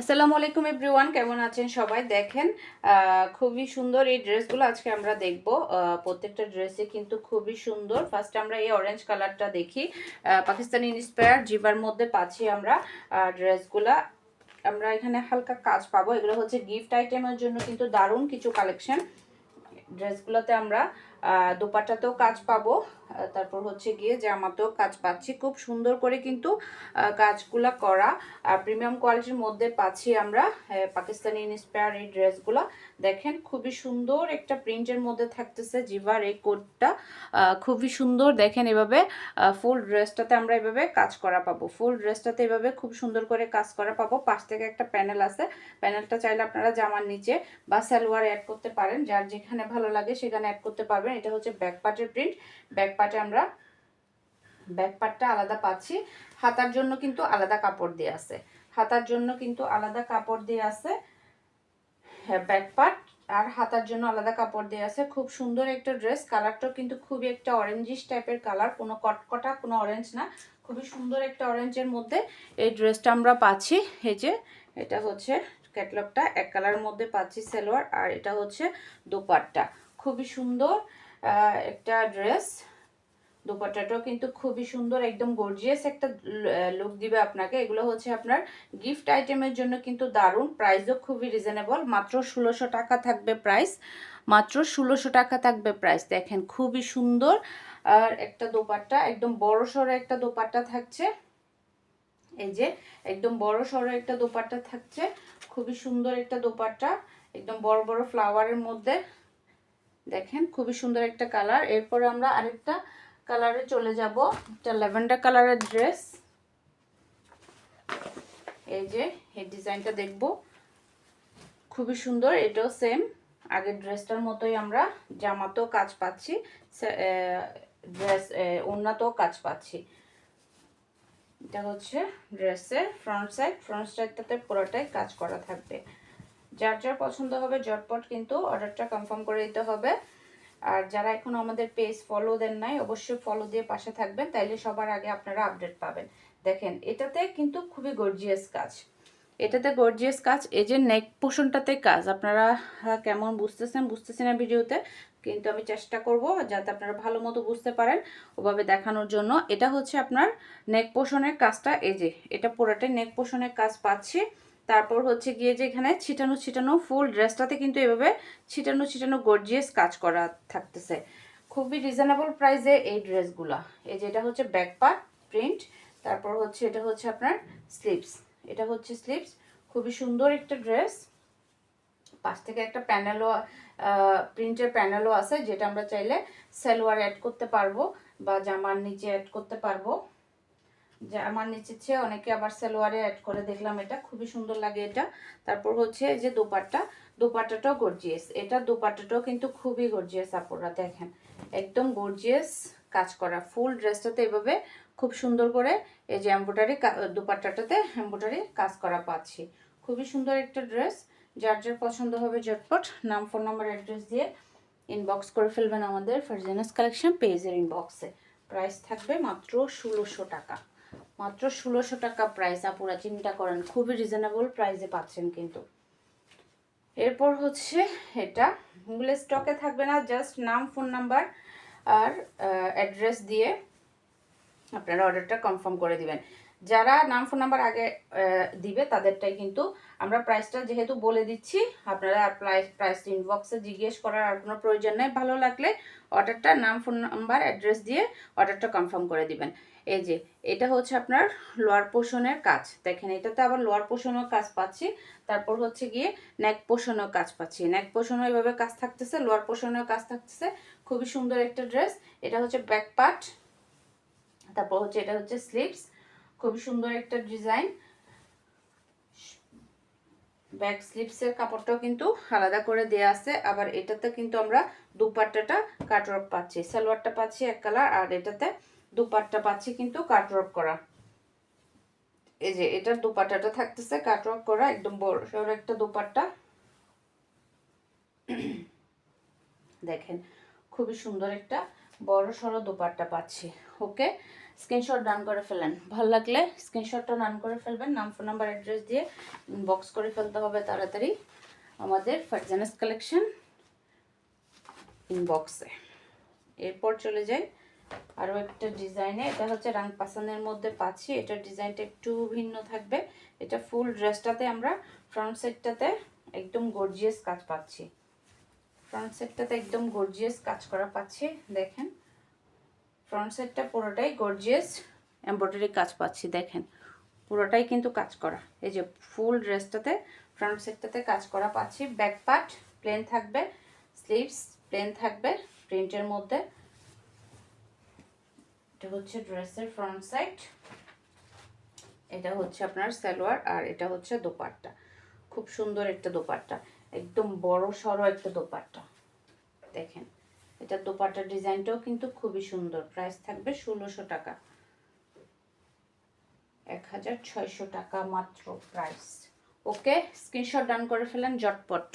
আসসালামু আলাইকুম এভরিওয়ান কেমন আছেন সবাই? দেখেন খুবই সুন্দর এই ড্রেসগুলো আজকে আমরা দেখব। প্রত্যেকটা ড্রেসে কিন্তু খুবই সুন্দর। ফার্স্ট আমরা এই অরেঞ্জ কালারটা দেখি। পাকিস্তানি ইন্সপায়ার জিবার মধ্যে পাচ্ছি আমরা ড্রেসগুলা। আমরা এখানে হালকা কাজ পাবো। এগুলো হচ্ছে গিফট আইটেমের জন্য কিন্তু দারুণ কিছু কালেকশন ড্রেসগুলোতে আমরা আহ, দোপাট্টাতেও কাজ পাবো। তারপর হচ্ছে গিয়ে জামাতেও কাজ পাচ্ছি। খুব সুন্দর করে কিন্তু কাজগুলা করা। আর প্রিমিয়াম কোয়ালিটির মধ্যে পাচ্ছি আমরা পাকিস্তানি ইন্সপায়ার এই ড্রেসগুলো দেখেন, খুবই সুন্দর একটা প্রিন্টের মধ্যে থাকতেছে জিভার এই কোটটা। খুবই সুন্দর। দেখেন এভাবে ফুল ড্রেসটাতে আমরা এভাবে কাজ করা পাবো। ফুল ড্রেসটাতে এভাবে খুব সুন্দর করে কাজ করা পাবো। পাশ থেকে একটা প্যানেল আছে। প্যানেলটা চাইলে আপনারা জামার নিচে বা সালোয়ার অ্যাড করতে পারেন। যার যেখানে ভালো লাগে সেখানে অ্যাড করতে পারবেন। এটা হচ্ছে ব্যাক পার্টের প্রিন্ট ব্যাক পার্টে আমরা ব্যাক পার্টটা আলাদা পাচ্ছি। হাতার জন্য কিন্তু আলাদা কাপড় দিয়ে আছে। হাতার জন্য কিন্তু আলাদা কাপড় দিয়ে আছে হ্যাঁ ব্যাক পার্ট আর হাতার জন্য আলাদা কাপড় দিয়ে আছে। খুব সুন্দর একটা ড্রেস। কালারটাও কিন্তু খুবই একটা অরেঞ্জিশ টাইপের কালার। কোনো কটকটা, কোনো অরেঞ্জ না। খুবই সুন্দর একটা অরেঞ্জের মধ্যে এই ড্রেসটা আমরা পাচ্ছি। এই যে, এটা হচ্ছে ক্যাটলগটা এক কালারের মধ্যে পাচ্ছি সালোয়ার। আর এটা হচ্ছে দোপাট্টা। খুবই সুন্দর একটা ড্রেস। দোপাট্টাটাও কিন্তু খুবই সুন্দর, একদম গর্জিয়াস একটা লুক দিবে আপনাকে। এগুলো হচ্ছে আপনার গিফট আইটেমের জন্য কিন্তু দারুণ প্রাইসও খুবই রিজনেবল মাত্র ষোলোশো টাকা থাকবে প্রাইস মাত্র ষোলোশো টাকা থাকবে প্রাইস দেখেন, খুবই সুন্দর। আর একটা দোপাট্টা, একদম বড় সড়ো একটা দোপাট্টা থাকছে। এই যে, একদম বড় সড়ো একটা দোপাট্টা থাকছে। খুবই সুন্দর একটা দোপাট্টা, একদম বড় বড় ফ্লাওয়ারের মধ্যে। দেখেন, খুবই সুন্দর একটা কালার এরপরে আমরা আরেকটা কালারে চলে যাব। একটা ল্যাভেন্ডার কালারের ড্রেস। এই যে, এই ডিজাইনটা দেখব। খুবই সুন্দর, এটাও সেম। আগের ড্রেসটার মতোই আমরা জামাতেও কাজ পাচ্ছি ড্রেস ওড়নাতেও কাজ পাচ্ছি। এটা হচ্ছে ড্রেসের ফ্রন্ট সাইড ফ্রন্ট সাইডটাতে পুরোটাই কাজ করা থাকবে। যার যার পছন্দ হবে, ঝটপট কিন্তু অর্ডারটা কনফার্ম করে দিতে হবে। আর যারা এখনও আমাদের পেজ ফলো দেন নাই, অবশ্যই ফলো দিয়ে পাশে থাকবেন, তাইলে সবার আগে আপনারা আপডেট পাবেন। দেখেন, এটাতে কিন্তু খুবই গর্জিয়াস কাজ। এটাতে গর্জিয়াস কাজ, এই যে নেক পোষণটাতে কাজ, আপনারা কেমন বুঝতেছেন বুঝতেছেন না ভিডিওতে, কিন্তু আমি চেষ্টা করব যাতে আপনারা ভালো মতো বুঝতে পারেন ওভাবে দেখানোর জন্য। এটা হচ্ছে আপনার নেক পোষণের কাজটা, এই যে, এটা পুরোটাই নেক পোষণের কাজ পাচ্ছি। তারপর হচ্ছে গিয়ে যে এখানে ছিটানো ছিটানো ফুল ড্রেসটাতে কিন্তু এভাবে ছিটানো ছিটানো গর্জিয়াস কাজ করা থাকতেছে। খুবই রিজনেবল প্রাইসে এই ড্রেসগুলা। এই যে এটা হচ্ছে ব্যাক পার্ট প্রিন্ট তারপর হচ্ছে এটা হচ্ছে আপনার স্লিপস এটা হচ্ছে স্লিপস খুবই সুন্দর একটা ড্রেস পাশ থেকে একটা প্যানেলও প্রিন্টের প্যানেলও আছে, যেটা আমরা চাইলে সালোয়ার অ্যাড করতে পারব বা জামার নিচে অ্যাড করতে পারব। জামার নিচের চেয়ে অনেকে আবার সালোয়ারে অ্যাড করে দেখলাম এটা। খুবই সুন্দর লাগে এটা। তারপর হচ্ছে যে দোপাট্টা, দোপাট্টাটাও গর্জিয়াস এটা দোপাট্টাটাও কিন্তু খুবই গর্জিয়াস আপুরা, দেখেন। একদম গর্জিয়াস কাজ করা। ফুল ড্রেসটাতে এভাবে খুব সুন্দর করে এই যে এম্ব্রয়ডারি দোপাট্টাটাতে এম্ব্রয়ডারি কাজ করা পাচ্ছি। খুবই সুন্দর একটা ড্রেস। যার যার পছন্দ হবে ঝটপট নাম ফোন নাম্বার অ্যাড্রেস দিয়ে ইনবক্স করে ফেলবেন আমাদের ফারজানাস কালেকশন পেজের ইনবক্সে প্রাইস থাকবে মাত্র ষোলোশো টাকা। মাত্র ষোলোশো টাকা প্রাইস আপুরা চিন্তা করেন, খুবই রিজনেবল প্রাইসে পাচ্ছেন কিন্তু। এরপর হচ্ছে এটা, গুগল স্টকে থাকবে না জাস্ট নাম ফোন নাম্বার আর অ্যাড্রেস দিয়ে আপনারা অর্ডারটা কনফার্ম করে দিবেন। যারা নাম ফোন নাম্বার আগে দিবে, তাদেরটাই কিন্তু আমরা প্রাইসটা যেহেতু বলে দিচ্ছি, আপনারা প্রাইস প্রাইস ইনবক্সে জিজ্ঞেস করার আর কোনো প্রয়োজন নেই। ভালো লাগলে অর্ডারটা নাম ফোন নাম্বার অ্যাড্রেস দিয়ে অর্ডারটা কনফার্ম করে দিবেন। এই যে, এটা হচ্ছে আপনার লোয়ার পোষণের কাজ। দেখেন, এটাতে আবার লোয়ার পোষণের কাজ পাচ্ছি, তারপর হচ্ছে গিয়ে নেক পোষণের কাজ পাচ্ছি। নেক পোষণও এভাবে কাজ থাকতেছে, লোয়ার পোষণের কাজ থাকতেছে। খুবই সুন্দর একটা ড্রেস এটা হচ্ছে ব্যাক পার্ট তারপর হচ্ছে এটা হচ্ছে স্লিপস খুবই সুন্দর একটা ডিজাইন ব্যাক স্লিপসের কাপড়টাও কিন্তু আলাদা করে দেয়া আছে, আবার এটাতে কিন্তু আমরা দুপাট্টাটা কাটওয়ার্ক পাচ্ছি। সালোয়ারটা পাচ্ছি এক কালার আর এটাতে দুপাট্টা পাচ্ছি কিন্তু কাটওয়ার্ক করা। এই যে এটার দুপাট্টাটা থাকতেছে, কাট কাটওয়ার্ক করা, একদম বড় সড়ো একটা দুপাট্টা। দেখেন, খুবই সুন্দর একটা বড় সড়ো দোপাট্টা পাচ্ছি, ওকে? স্ক্রিনশট ডান করে ফেলেন। ভালো লাগলে স্ক্রিনশটটা ডান করে ফেলবেন, নাম, ফোন নাম্বার, অ্যাড্রেস দিয়ে বক্স করে ফেলতে হবে তাড়াতাড়ি আমাদের ফারজানাস কালেকশন ইনবক্সে এরপর চলে যাই আরও একটা ডিজাইনে এটা হচ্ছে রাং পাসানের মধ্যে পাচ্ছি এটার ডিজাইনটা একটু ভিন্ন থাকবে। এটা ফুল ড্রেসটাতে আমরা ফ্রন্ট সাইডটাতে একদম গর্জিয়াস কাজ পাচ্ছি। ফ্রন্ট সাইডটাতে একদম গর্জিয়াস কাজ করা পাচ্ছি, দেখেন। ফ্রন্ট সাইডটা পুরোটাই গর্জিয়াস এমব্রয়ডারি কাজ পাচ্ছি, দেখেন। পুরোটাই কিন্তু কাজ করা। এই যে ফুল ড্রেসটাতে ফ্রন্ট সাইডটাতে কাজ করা পাচ্ছি। ব্যাক পার্ট প্লেন থাকবে স্লিভস প্লেন থাকবে প্রিন্টের মধ্যে। এটা হচ্ছে ড্রেসের ফ্রন্ট সাইড, এটা হচ্ছে আপনার সালোয়ার আর এটা হচ্ছে দোপাট্টা। খুব সুন্দর একটা দোপাট্টা, একদম বড় সড়ো একটা দোপাট্টা। দেখেন, এটা দোপাট্টার ডিজাইনটাও কিন্তু খুবই সুন্দর, প্রাইস থাকবে ষোলোশো টাকা। এক হাজার ছয়শো টাকা মাত্র প্রাইস। ওকে, স্ক্রিনশট ডান করে ফেলেন, জটপট।